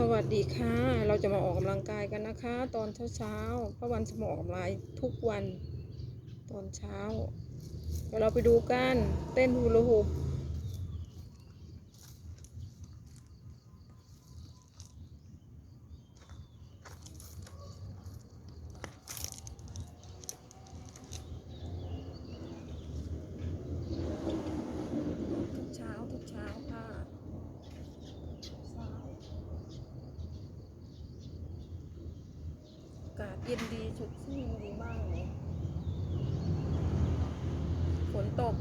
สวัสดีค่ะ เราจะมาออกกำลังกายกันนะคะ ตอนเช้าๆเพราะวันสมออกกำลังกายทุกวัน ตอนเช้าเดี๋ยวเราไปดูกัน เต้นฮูลาฮูปทุกเช้าทุกเช้าค่ะเช้า อากาศเย็นดีสดชื่นดีมากเลยฝนตก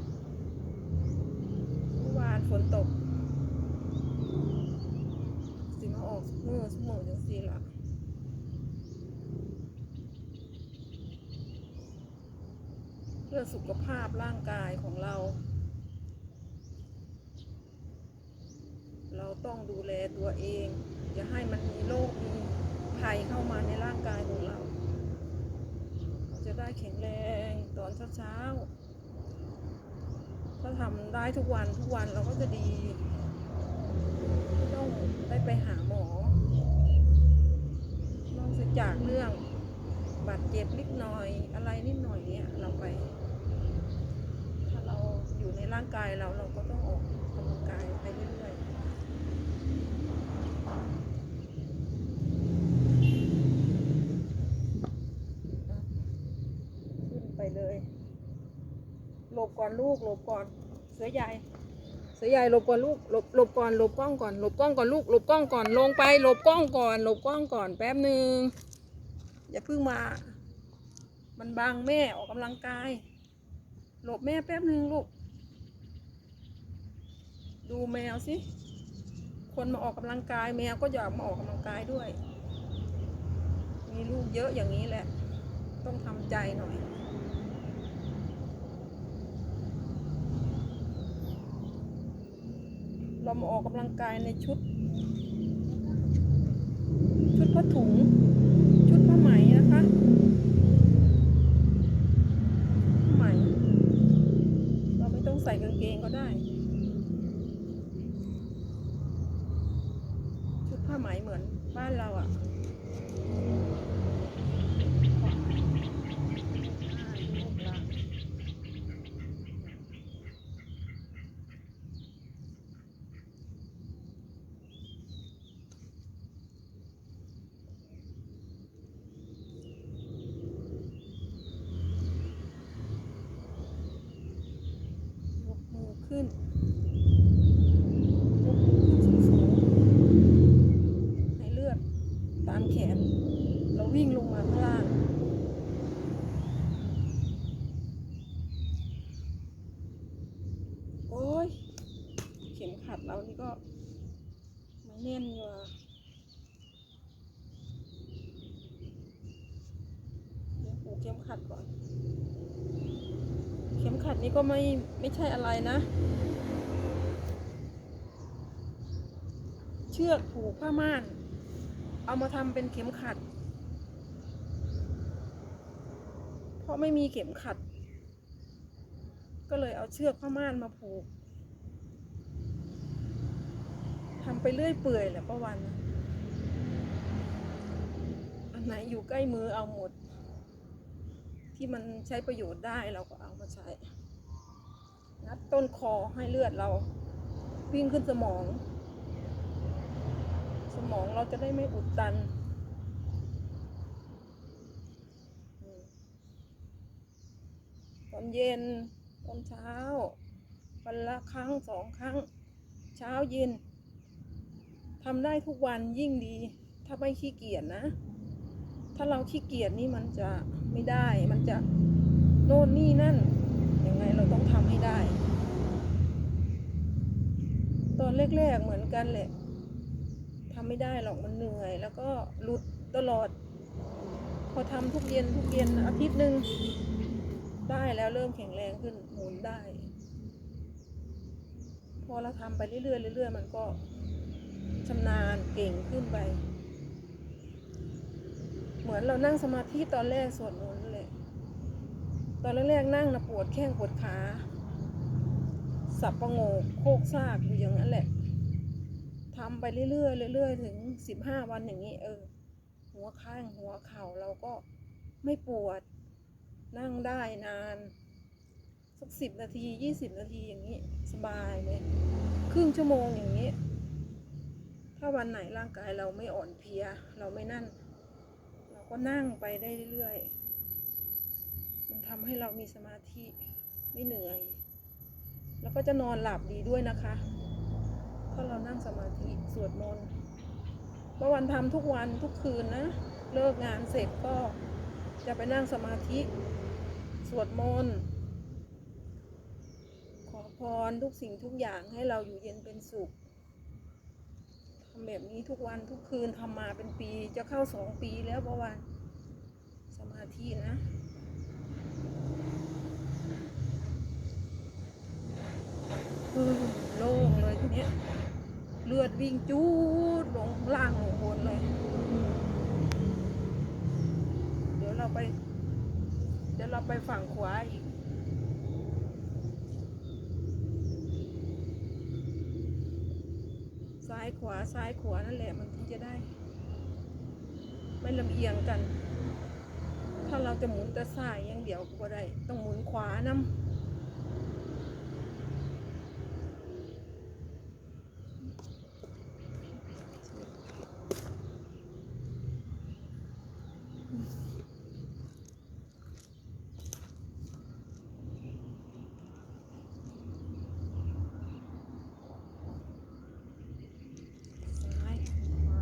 เมื่อวานฝนตก สิมาออกเมื่อสมองจังสีละเพื่อสุขภาพร่างกายของเรา เราต้องดูแลตัวเอง อย่าให้มันมีโรคมีภัยเข้ามาในร่างกายของเรา เราจะได้ แข็งแรงตอนเช้าๆถ้าทำได้ทุกวันทุกวันเราก็จะดีไม่ต้องได้ไปหาหมอนอกจากเรื่องบาดเจ็บนิดหน่อยอะไรนิดหน่อยเนี่ยเราไป ถ้าเราอยู่ในร่างกายเราเราก็ต้องออกกำลังกายไปเรื่อยๆ ขึ้นไป เลย หลบก่อนลูก หลบก่อน เสือใหญ่ เสือใหญ่หลบก่อนลูก หลบหลบก่อน หลบกล้องก่อน หลบกล้องก่อนลูก หลบกล้องก่อน ลงไป หลบกล้องก่อน หลบกล้องก่อน แป๊บหนึ่งอย่าเพิ่งมา มันบังแม่ออกกำลังกาย หลบแม่แป๊บหนึ่งลูก ดูแมวสิ คนมาออกกำลังกาย แมวก็อยากมาออกกำลังกายด้วย มีลูกเยอะอย่างนี้แหละ ต้องทำใจหน่อย เรามาออกกำลังกายในชุด ชุดผ้าถุง ชุดผ้าไหมนะคะผ้าไหมเราไม่ต้องใส่กางเกงก็ได้ ชุดผ้าไหมเหมือนบ้านเราอะ่ะ ยกมือขึ้น ยกมือขึ้นสูงๆให้เลือดตามแขน เราวิ่งลงมาข้างล่าง โอ้ย เข็มขัดเรานี่ก็มันแน่นอยู่อะ เข็มขัดก่อน เข็มขัดนี้ก็ไม่ไม่ใช่อะไรนะ เชือกผูกผ้าม่าน เอามาทำเป็นเข็มขัด เพราะไม่มีเข็มขัด ก็เลยเอาเชือกผ้าม่านมาผูกทำไปเรื่อยเปื่อยแหละป้าวัน อันไหนอยู่ใกล้มือเอาหมด ที่มันใช้ประโยชน์ได้เราก็เอามาใช้งัดต้นคอให้เลือดเราวิ่งขึ้นสมอง สมองเราจะได้ไม่อุดตัน ตอนเย็น ตอนเช้า วันละครั้งสองครั้ง เช้าเย็นทำได้ทุกวันยิ่งดี ถ้าไม่ขี้เกียจนะ ถ้าเราขี้เกียจนี่มันจะไม่ได้ มันจะโน่นนี่นั่น ยังไงเราต้องทำให้ได้ ตอนแรกๆเหมือนกันแหละทำไม่ได้หรอกมันเหนื่อย แล้วก็หลุดตลอด พอทำทุกเย็นทุกเย็นอาทิตย์หนึ่งได้แล้วเริ่มแข็งแรงขึ้นหมุนได้ พอเราทำไปเรื่อยๆเรื่อยๆมันก็ชำนาญเก่งขึ้นไป เหมือนเรานั่งสมาธิตอนแรกสวดมนต์เลย ตอนแรกๆนั่งนะปวดแข้งปวดขา สับประโงกโคกซากอยู่อย่างนั้นแหละทำไปเรื่อยๆเรื่อยๆถึงสิบห้าวันอย่างนี้ เออ หัวข้างหัวเข่าเราก็ไม่ปวด นั่งได้นาน สักสิบนาทียี่สิบนาทีอย่างนี้ สบายเลย ครึ่งชั่วโมงอย่างนี้ ถ้าวันไหนร่างกายเราไม่อ่อนเพลีย เราไม่นั่น ก็นั่งไปได้เรื่อยๆ มันทำให้เรามีสมาธิไม่เหนื่อย แล้วก็จะนอนหลับดีด้วยนะคะถ้าเรานั่งสมาธิสวดมนต์เมื่อวันทำทุกวันทุกคืนนะ เลิกงานเสร็จก็จะไปนั่งสมาธิ สวดมนต์ขอพรทุกสิ่งทุกอย่างให้เราอยู่เย็นเป็นสุข ทำแบบนี้ทุกวันทุกคืนทำมาเป็นปีจะเข้าสองปีแล้วประวันสมาธินะเออโล่งเลยทีเนี้ยเลือดวิ่งจูดลงล่างลงบนเลย เดี๋ยวเราไป เดี๋ยวเราไปฝั่งขวาอีก ซ้ายขวาซ้ายขวานั่นแหละมันถึงจะได้ ไม่ลำเอียงกัน ถ้าเราจะหมุนแต่ซ้ายอย่างเดียวก็ได้ ต้องหมุนขวานำ ซ้ายขวา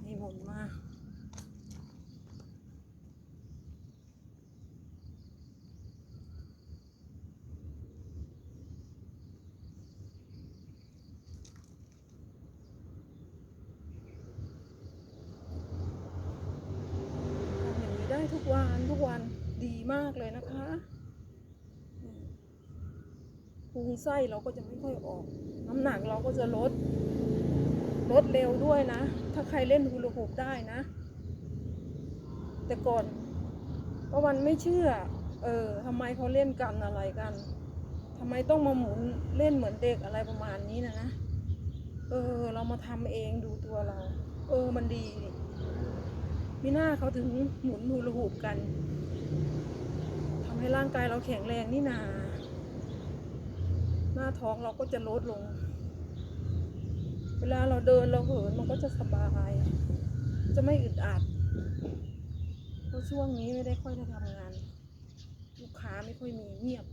ให้หมุนมา ทำอย่างนี้ได้ ทุกวันทุกวันดีมากเลยนะคะพุงไส้เราก็จะไม่ค่อยออก น้ำหนักเราก็จะลด ลดเร็วด้วยนะ ถ้าใครเล่นฮูลาฮูปได้นะ แต่ก่อนป้าวันไม่เชื่อ เออทำไมเขาเล่นกันอะไรกันทำไมต้องมาหมุนเล่นเหมือนเด็กอะไรประมาณนี้นะนะ เออ เรามาทำเองดูตัวเรา เออมันดี มีหน้าเขาถึงหมุนฮูลาฮูปกันทำให้ร่างกายเราแข็งแรงนี่นา หน้าท้องเราก็จะลดลง เวลาเราเดินเราเหินมันก็จะสบาย จะไม่อึดอัดเพราะช่วงนี้ไม่ได้ค่อยได้ทำงาน ลูกค้าไม่ค่อยมีเงียบ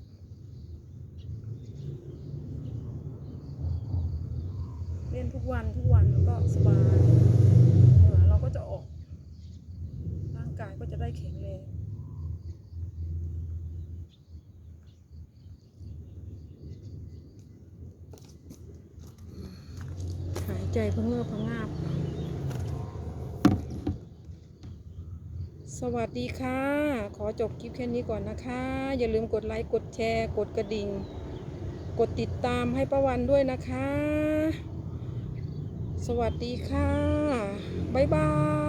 เล่นทุกวันทุกวันมันก็สบายเหงื่อเราก็จะออก ร่างกายก็จะได้แข็งแรง หาย ใจพงเงือพะงาบ สวัสดีค่ะ ขอจบคลิปแค่นี้ก่อนนะคะ อย่าลืมกดไลค์ กดแชร์ กดกระดิ่ง กดติดตามให้ป้าวันด้วยนะคะ สวัสดีค่ะ บ๊ายบาย